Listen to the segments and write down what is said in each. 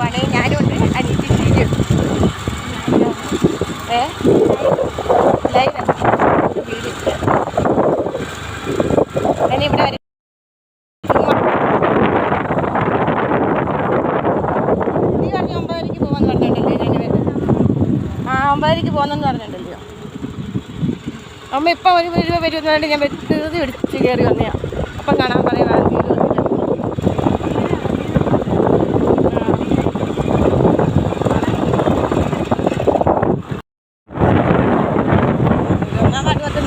പോവാണ്. ഞാനുണ്ട്. അനിയത്തി ശരിയും ഏ? ലൈവ് വീഡിയോ വരെ. പോകുന്നെന്ന് പറഞ്ഞിട്ടുണ്ടല്ലോ അമ്മ ഇപ്പം ഒരു രൂപ വരുമെന്ന് പറഞ്ഞിട്ട് ഞാൻ ധൃതി പിടിച്ച് കയറി വന്നയാ. അപ്പം കാണാൻ പറയാം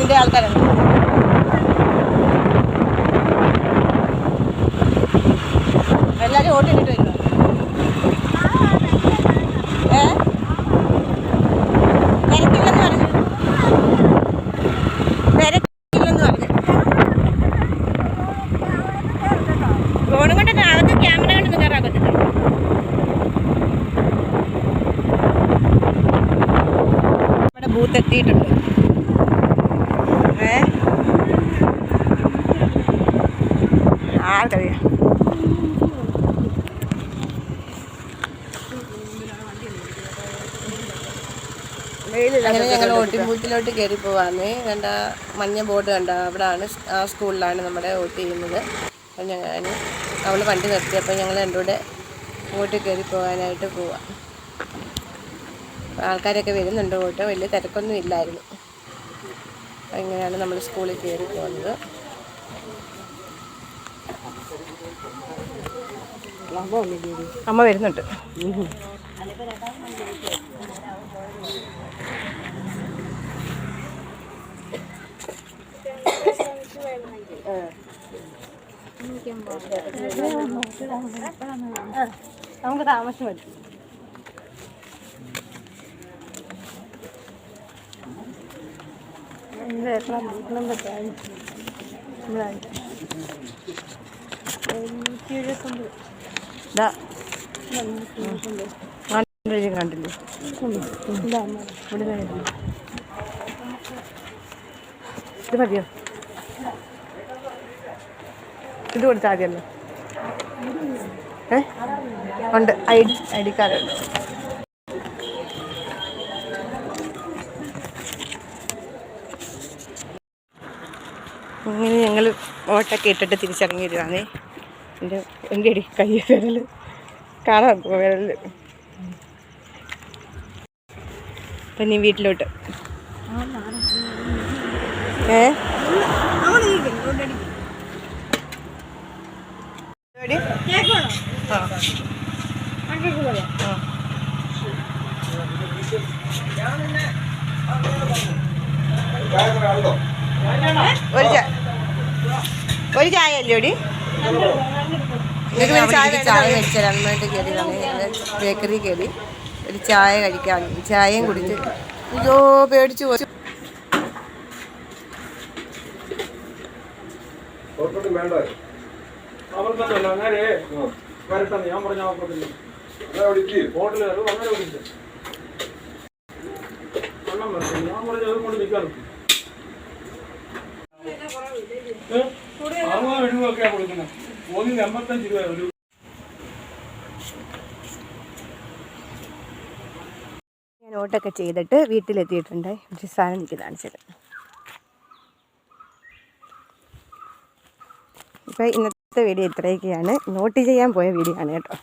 നിന്റെ ആൾക്കാരാണ്. എല്ലാവരും വോട്ടിട്ടിട്ട് വരുമോ ഏ? പറഞ്ഞു. പറഞ്ഞു. ക്യാമറ ബൂത്ത് എത്തിയിട്ടുണ്ട്. ആർക്കറിയാം അങ്ങനെ ഞങ്ങൾ വോട്ടിംഗ് ബൂത്തിലോട്ട് കയറി പോവാന്ന് കണ്ട മഞ്ഞ ബോർഡ് കണ്ട അവിടാണ് ആണ് ആ സ്കൂളിലാണ് നമ്മുടെ വോട്ട് ചെയ്യുന്നത്. അപ്പം ഞാൻ അവൾ വണ്ടി നിർത്തി. അപ്പം ഞങ്ങൾ രണ്ടും കൂടെ അങ്ങോട്ട് കയറി പോകാനായിട്ട് പോവാം. ആൾക്കാരൊക്കെ വരുന്നുണ്ട് ഓട്ടോ വലിയ തിരക്കൊന്നും ഇല്ലായിരുന്നു. അങ്ങനെയാണ് ഇങ്ങനെയാണ് നമ്മൾ സ്കൂളിൽ കയറി പോകുന്നത് അമ്മ വരുന്നുണ്ട്. നമുക്ക് താമസം വരും. എത്ര കണ്ടില്ലേ ഇവിടെ കണ്ടില്ലേ? ഇത് മതിയോ? ഇത് കൊടുത്താൽ മതിയല്ലോ. ഏ? ഉണ്ട്. I D I D card ഉണ്ട്. ഇങ്ങനെ ഞങ്ങൾ ഓട്ടൊക്കെ ഇട്ടിട്ട് തിരിച്ചിറങ്ങി വരുവാണേ. എന്റെ എന്റെ അടി കൈ വിരൽ കാണാൻ വിരൽ അപ്പം നീ വീട്ടിലോട്ട്. ഏ. ഒരു ചായ ഒരു ചായ വേണ്ടി കയറിയതാണ് ബേക്കറി കയറി ഒരു ചായ കഴിക്കാൻ ചായയും കുടിച്ച് അയ്യോ പേടിച്ചു പോയി അങ്ങനെ വരട്ടെ ഞാൻ പറഞ്ഞ കയറും അങ്ങനെ വിളിച്ചു ഞാൻ പറഞ്ഞ അത് കൊണ്ട് നിൽക്കാൻ അറുപത് രൂപയൊക്കെയാണ് കൊടുക്കുന്നത്. ഒന്നിന് എൺപത്തഞ്ച് രൂപ ഒരു ഞാൻ ഓട്ടൊക്കെ ചെയ്തിട്ട് വീട്ടിലെത്തിയിട്ടുണ്ട്. ഒരു സാധനം എനിക്ക് കാണിച്ചത് ഇപ്പോൾ ഇന്നത്തെ വീഡിയോ ഇത്രയൊക്കെയാണ്. നോട്ട് ചെയ്യാൻ പോയ വീഡിയോ ആണ് കേട്ടോ.